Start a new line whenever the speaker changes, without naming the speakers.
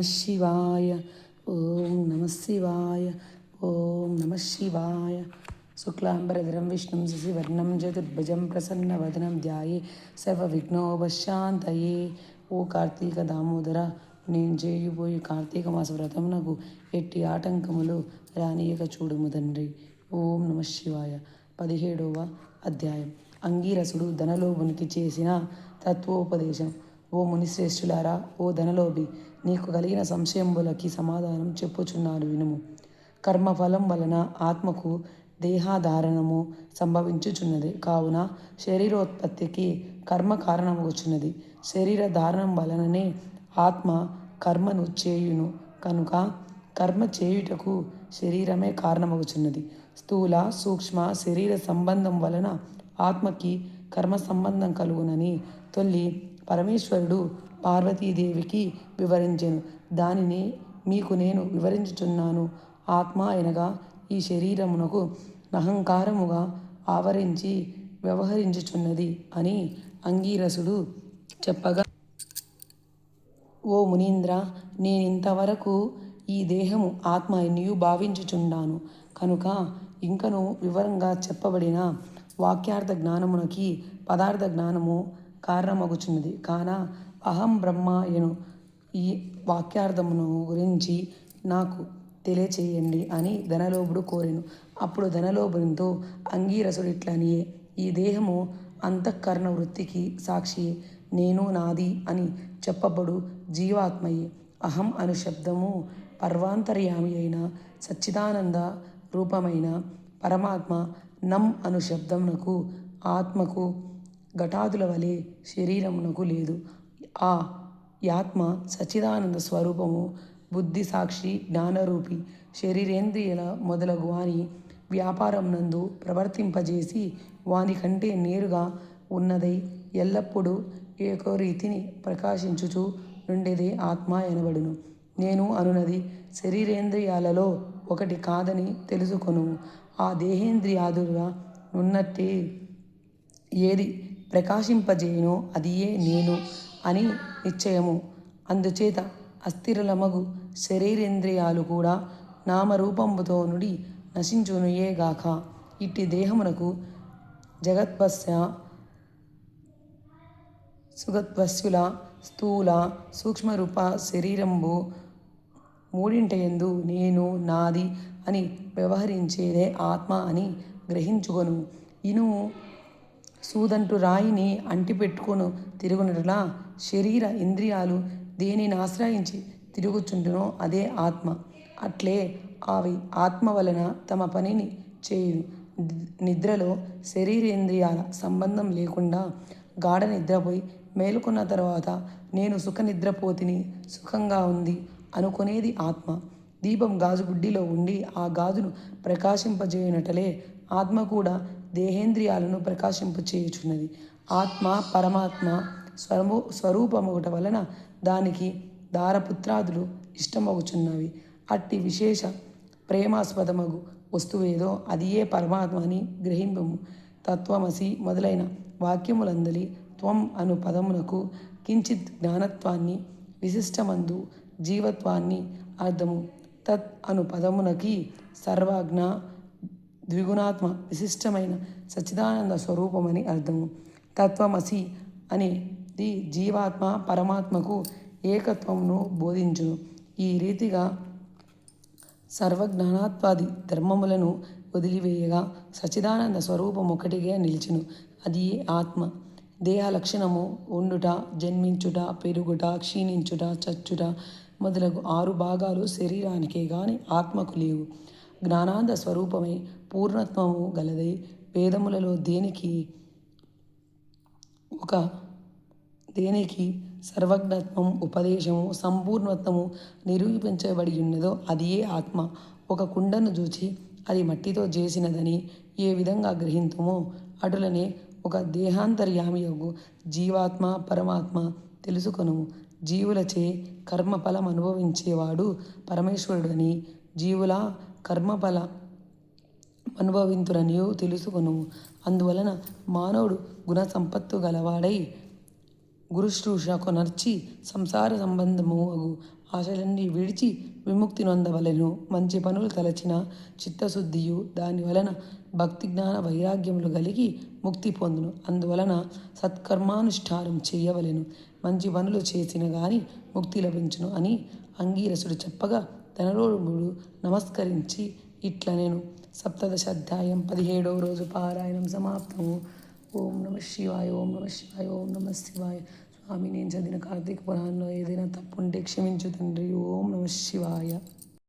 శివాయ. ఓం నమ శివాయ. ఓం నమ శివాయ. శుక్లాంబరధరం విష్ణుం శశివర్ణం చతుర్భుజం ప్రసన్నవదనం ధ్యాయే సర్వవిఘ్నోపశాంతయే. ఓ కార్తీక దామోదర నేను చేయబోయి కార్తీక మాస వ్రతమునకు ఎట్టి ఆటంకములు రానియక చూడుము తండ్రి. ఓం నమ శివాయ. పదిహేడవ అధ్యాయం. అంగీరసుడు ధనలోభునికి చేసిన తత్వోపదేశం. ఓ మునిశ్రేష్ఠులారా ఓ ధనలోభి నీకు కలిగిన సంశయములకి సమాధానం చెప్పుచున్నాను వినుము. కర్మఫలం వలన ఆత్మకు దేహాధారణము సంభవించుచున్నది. కావున శరీరోత్పత్తికి కర్మ కారణమగుచున్నది. శరీర ధారణం వలననే ఆత్మ కర్మను చేయును. కనుక కర్మ చేయుటకు శరీరమే కారణమగుచున్నది. స్థూల సూక్ష్మ శరీర సంబంధం వలన ఆత్మకి కర్మ సంబంధం కలుగునని తొల్లి పరమేశ్వరుడు పార్వతీదేవికి వివరించెను. దానిని మీకు నేను వివరించుచున్నాను. ఆత్మ అనగా ఈ శరీరమునకు అహంకారముగా ఆవరించి వ్యవహరించుచున్నది అని అంగీరసుడు చెప్పగా ఓ మునీంద్ర నేనింతవరకు ఈ దేహము ఆత్మ నీయు భావించుచున్నాను కనుక ఇంకను వివరంగా చెప్పబడిన వాక్యార్థ జ్ఞానమునకి పదార్థ జ్ఞానము కారణమగుచున్నది. కాన అహం బ్రహ్మాయను ఈ వాక్యార్థమును గురించి నాకు తెలియచేయండి అని ధనలోభుడు కోరెను. అప్పుడు ధనలోభునితో అంగీరసుడు ఇట్లనియే ఈ దేహము అంతఃకరణ వృత్తికి సాక్షి నేను నాది అని చెప్పబడు జీవాత్మయే. అహం అను శబ్దము పర్వాంతర్యామి అయిన సచ్చిదానంద రూపమైన పరమాత్మ నం అను శబ్దమునకు ఆత్మకు ఘటాదుల వలె శరీరమునకు లేదు. ఆ యాత్మ సచ్చిదానంద స్వరూపము బుద్ధి సాక్షి జ్ఞానరూపి శరీరేంద్రియల మొదలగు వాని వ్యాపారం నందు ప్రవర్తింపజేసి వాని కంటే నేరుగా ఉన్నదై ఎల్లప్పుడూ ఏకో రీతిని ప్రకాశించుచు నుండేదే ఆత్మ ఎనబడును. నేను అనునది శరీరేంద్రియాలలో ఒకటి కాదని తెలుసుకొను ఆ దేహేంద్రియాదులుగా ఉన్నట్టే ఏది ప్రకాశింపజేయును అదియే నేను అని నిశ్చయము. అందుచేత అస్థిరలమగు శరీరేంద్రియాలు కూడా నామరూపంబుతో నుడి నశించునుయేగాక ఇట్టి దేహమునకు జగత్వస్య సుగత్వస్యుల స్థూల సూక్ష్మరూప శరీరంబు మూడింటయందు నేను నాది అని వ్యవహరించేదే ఆత్మ అని గ్రహించుకొను. ఇనుము సూదంటు రాయిని అంటిపెట్టుకొని తిరుగునట్లా శరీర ఇంద్రియాలు దేనిని ఆశ్రయించి తిరుగుచుండునో అదే ఆత్మ. అట్లే అవి ఆత్మ వలన తమ పనిని చేయును. నిద్రలో శరీరేంద్రియాల సంబంధం లేకుండా గాఢ నిద్రపోయి మేలుకున్న తర్వాత నేను సుఖ నిద్రపోతిని సుఖంగా ఉంది అనుకునేది ఆత్మ. దీపం గాజు గుడ్డిలో ఉండి ఆ గాజును ప్రకాశింపజేయునటలే ఆత్మ కూడా దేహేంద్రియాలను ప్రకాశింపచేయుచున్నది. ఆత్మ పరమాత్మ స్వరము స్వరూపమొకట వలన దానికి దారపుత్రాదులు ఇష్టమగుచున్నవి. అట్టి విశేష ప్రేమాస్పదమగు వస్తువేదో అది ఏ పరమాత్మ అని గ్రహింపము. తత్వమసి మొదలైన వాక్యములందలి త్వం అను పదమునకు కించిత్ జ్ఞానత్వాన్ని విశిష్టమందు జీవత్వాన్ని అర్థము. తత్ అను పదమునకి సర్వజ్ఞ ద్విగుణాత్మ విశిష్టమైన సచ్చిదానంద స్వరూపమని అర్థము తత్వమసి అనేది జీవాత్మ పరమాత్మకు ఏకత్వమును బోధించును ఈ రీతిగా సర్వజ్ఞానాత్వాది ధర్మములను వదిలివేయగా సచిదానంద స్వరూపం ఒకటిగా నిలిచును. అది ఆత్మ? దేహ లక్షణము ఉండుట జన్మించుట పెరుగుట క్షీణించుట చచ్చుట మొదలగు ఆరు భాగాలు శరీరానికే కానీ ఆత్మకు లేవు. జ్ఞానాంద స్వరూపమై పూర్ణత్వము గలదై. వేదములలో దేనికి ఒక దేనికి సర్వజ్ఞత్వం ఉపదేశము సంపూర్ణత్వము నిరూపించబడి ఉన్నదో అది ఏ ఆత్మ. ఒక కుండను చూచి అది మట్టితో చేసినదని ఏ విధంగా గ్రహింతుమో అటులనే ఒక దేహాంతర్యామి యొక్క జీవాత్మ పరమాత్మ తెలుసుకొను. జీవులచే కర్మఫలం అనుభవించేవాడు పరమేశ్వరుడని జీవుల కర్మఫల అనుభవింతురనియో తెలుసుకొను అందువలన మానవుడు గుణ సంపత్తు గలవాడై గురుశ్రూషకు కొనర్చి సంసార సంబంధము అగు ఆశలన్నీ విడిచి విముక్తి నొందవలెను. మంచి పనులు తలచిన చిత్తశుద్ధియు దాని వలన భక్తి జ్ఞాన వైరాగ్యములు కలిగి ముక్తి పొందును. అందువలన సత్కర్మానుష్ఠానం చేయవలెను. మంచి పనులు చేసిన గాని ముక్తి లభించును అని అంగీరసుడు చెప్పగా ధనరోముడు నమస్కరించి ఇట్ల నేను సప్తదశ అధ్యాయం పదిహేడవ రోజు పారాయణం సమాప్తము. ఓం నమ శివాయ ఓం నమ శివాయ ఓం నమ శివాయ. స్వామి నేను చదివిన కార్తీక పురాణంలో ఏదైనా తప్పు ఉంటే క్షమించు తండ్రి. ఓం నమ శివాయ.